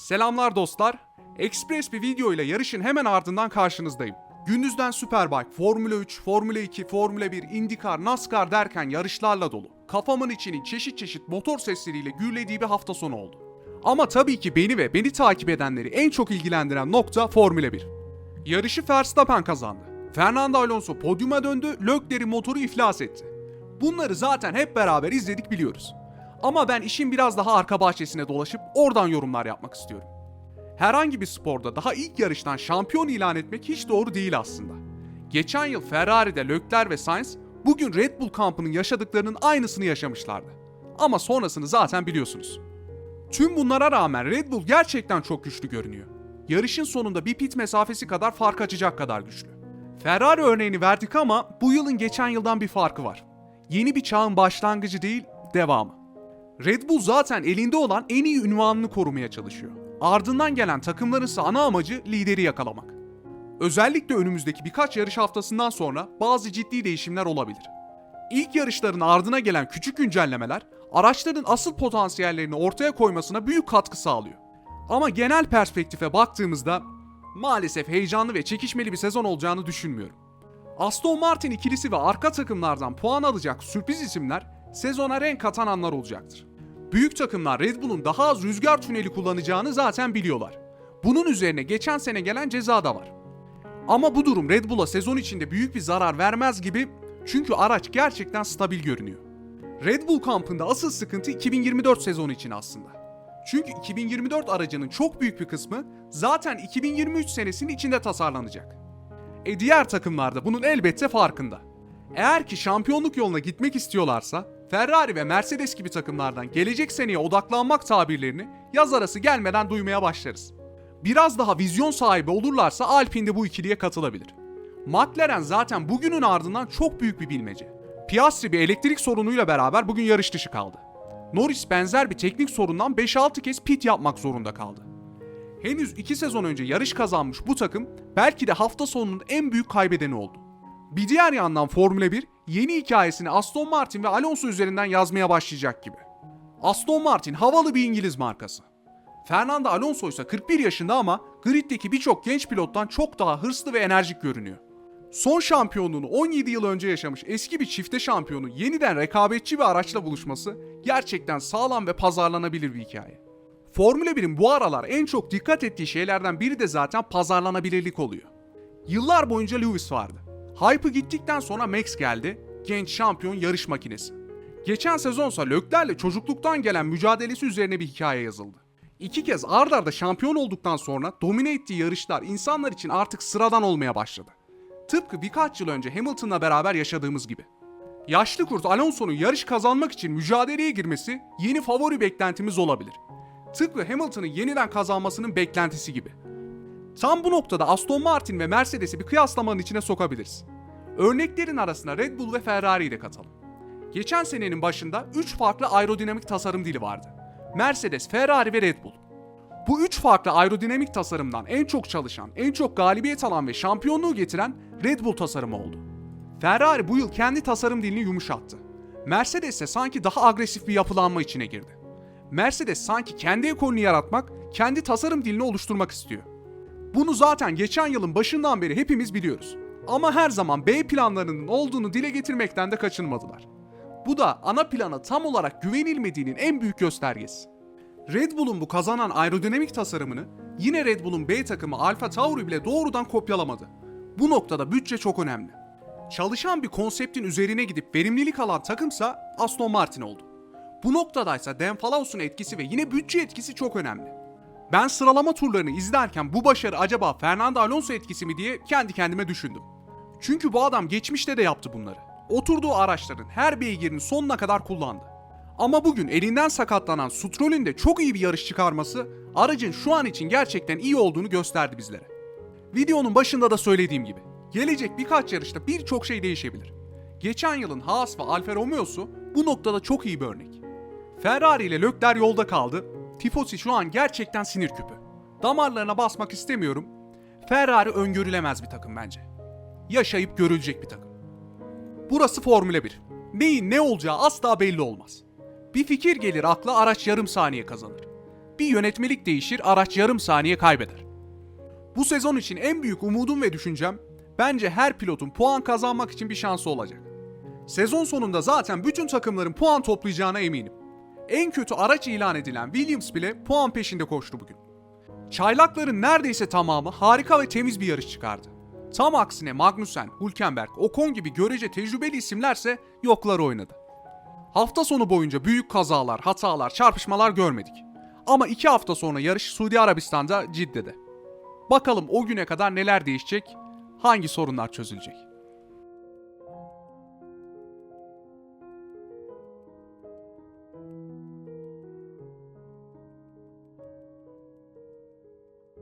Selamlar dostlar. Express bir video ile yarışın hemen ardından karşınızdayım. Gündüzden Superbike, Formula 3, Formula 2, Formula 1, IndyCar, NASCAR derken yarışlarla dolu. Kafamın içinin çeşit çeşit motor sesleriyle gürlediği bir hafta sonu oldu. Ama tabii ki beni ve beni takip edenleri en çok ilgilendiren nokta Formula 1. Yarışı Verstappen kazandı. Fernando Alonso podyuma döndü, Leclerc'in motoru iflas etti. Bunları zaten hep beraber izledik biliyoruz. Ama ben işin biraz daha arka bahçesine dolaşıp oradan yorumlar yapmak istiyorum. Herhangi bir sporda daha ilk yarıştan şampiyon ilan etmek hiç doğru değil aslında. Geçen yıl Ferrari'de Leclerc ve Sainz bugün Red Bull kampının yaşadıklarının aynısını yaşamışlardı. Ama sonrasını zaten biliyorsunuz. Tüm bunlara rağmen Red Bull gerçekten çok güçlü görünüyor. Yarışın sonunda bir pit mesafesi kadar fark açacak kadar güçlü. Ferrari örneğini verdik ama bu yılın geçen yıldan bir farkı var. Yeni bir çağın başlangıcı değil, devamı. Red Bull zaten elinde olan en iyi ünvanını korumaya çalışıyor. Ardından gelen takımların ise ana amacı lideri yakalamak. Özellikle önümüzdeki birkaç yarış haftasından sonra bazı ciddi değişimler olabilir. İlk yarışların ardına gelen küçük güncellemeler araçların asıl potansiyellerini ortaya koymasına büyük katkı sağlıyor. Ama genel perspektife baktığımızda maalesef heyecanlı ve çekişmeli bir sezon olacağını düşünmüyorum. Aston Martin ikilisi ve arka takımlardan puan alacak sürpriz isimler sezona renk katan anlar olacaktır. Büyük takımlar Red Bull'un daha az rüzgar tüneli kullanacağını zaten biliyorlar. Bunun üzerine geçen sene gelen ceza da var. Ama bu durum Red Bull'a sezon içinde büyük bir zarar vermez gibi çünkü araç gerçekten stabil görünüyor. Red Bull kampında asıl sıkıntı 2024 sezonu için aslında. Çünkü 2024 aracının çok büyük bir kısmı zaten 2023 senesinin içinde tasarlanacak. E diğer takımlar da bunun elbette farkında. Eğer ki şampiyonluk yoluna gitmek istiyorlarsa Ferrari ve Mercedes gibi takımlardan gelecek seneye odaklanmak tabirlerini yaz arası gelmeden duymaya başlarız. Biraz daha vizyon sahibi olurlarsa Alpine de bu ikiliye katılabilir. McLaren zaten bugünün ardından çok büyük bir bilmece. Piastri bir elektrik sorunuyla beraber bugün yarış dışı kaldı. Norris benzer bir teknik sorundan 5-6 kez pit yapmak zorunda kaldı. Henüz 2 sezon önce yarış kazanmış bu takım belki de hafta sonunun en büyük kaybedeni oldu. Bir diğer yandan Formula 1 yeni hikayesini Aston Martin ve Alonso üzerinden yazmaya başlayacak gibi. Aston Martin havalı bir İngiliz markası. Fernando Alonso ise 41 yaşında ama griddeki birçok genç pilottan çok daha hırslı ve enerjik görünüyor. Son şampiyonluğunu 17 yıl önce yaşamış eski bir çifte şampiyonu yeniden rekabetçi bir araçla buluşması gerçekten sağlam ve pazarlanabilir bir hikaye. Formula 1'in bu aralar en çok dikkat ettiği şeylerden biri de zaten pazarlanabilirlik oluyor. Yıllar boyunca Lewis vardı. Hype'ı gittikten sonra Max geldi, genç şampiyon yarış makinesi. Geçen sezonsa Leclerc'le çocukluktan gelen mücadelesi üzerine bir hikaye yazıldı. İki kez ard arda şampiyon olduktan sonra domine ettiği yarışlar insanlar için artık sıradan olmaya başladı. Tıpkı birkaç yıl önce Hamilton'la beraber yaşadığımız gibi. Yaşlı kurt Alonso'nun yarış kazanmak için mücadeleye girmesi yeni favori beklentimiz olabilir. Tıpkı Hamilton'ın yeniden kazanmasının beklentisi gibi. Tam bu noktada Aston Martin ve Mercedes'i bir kıyaslamanın içine sokabiliriz. Örneklerin arasına Red Bull ve Ferrari'yi de katalım. Geçen senenin başında 3 farklı aerodinamik tasarım dili vardı. Mercedes, Ferrari ve Red Bull. Bu üç farklı aerodinamik tasarımdan en çok çalışan, en çok galibiyet alan ve şampiyonluğu getiren Red Bull tasarımı oldu. Ferrari bu yıl kendi tasarım dilini yumuşattı. Mercedes ise sanki daha agresif bir yapılanma içine girdi. Mercedes sanki kendi ekolünü yaratmak, kendi tasarım dilini oluşturmak istiyor. Bunu zaten geçen yılın başından beri hepimiz biliyoruz. Ama her zaman B planlarının olduğunu dile getirmekten de kaçınmadılar. Bu da ana plana tam olarak güvenilmediğinin en büyük göstergesi. Red Bull'un bu kazanan aerodinamik tasarımını yine Red Bull'un B takımı Alfa Tauri bile doğrudan kopyalamadı. Bu noktada bütçe çok önemli. Çalışan bir konseptin üzerine gidip verimlilik alan takımsa Aston Martin oldu. Bu noktadaysa Dan Fallous'un etkisi ve yine bütçe etkisi çok önemli. Ben sıralama turlarını izlerken bu başarı acaba Fernando Alonso etkisi mi diye kendi kendime düşündüm. Çünkü bu adam geçmişte de yaptı bunları. Oturduğu araçların her beygirini sonuna kadar kullandı. Ama bugün elinden sakatlanan Stroll'ün de çok iyi bir yarış çıkarması aracın şu an için gerçekten iyi olduğunu gösterdi bizlere. Videonun başında da söylediğim gibi gelecek birkaç yarışta birçok şey değişebilir. Geçen yılın Haas ve Alfa Romeo'su bu noktada çok iyi bir örnek. Ferrari ile Leclerc yolda kaldı. Tifosi şu an gerçekten sinir küpü. Damarlarına basmak istemiyorum. Ferrari öngörülemez bir takım bence. Yaşayıp görülecek bir takım. Burası Formula 1. Neyin ne olacağı asla belli olmaz. Bir fikir gelir akla araç yarım saniye kazanır. bir yönetmelik değişir, araç yarım saniye kaybeder. Bu sezon için en büyük umudum ve düşüncem bence her pilotun puan kazanmak için bir şansı olacak. Sezon sonunda zaten bütün takımların puan toplayacağına eminim. En kötü araç ilan edilen Williams bile puan peşinde koştu bugün. Çaylakların neredeyse tamamı harika ve temiz bir yarış çıkardı. Tam aksine Magnussen, Hülkenberg, Ocon gibi görece tecrübeli isimlerse yoklar oynadı. Hafta sonu boyunca büyük kazalar, hatalar, çarpışmalar görmedik. Ama iki hafta sonra yarış Suudi Arabistan'da Cidde'de. Bakalım o güne kadar neler değişecek, hangi sorunlar çözülecek.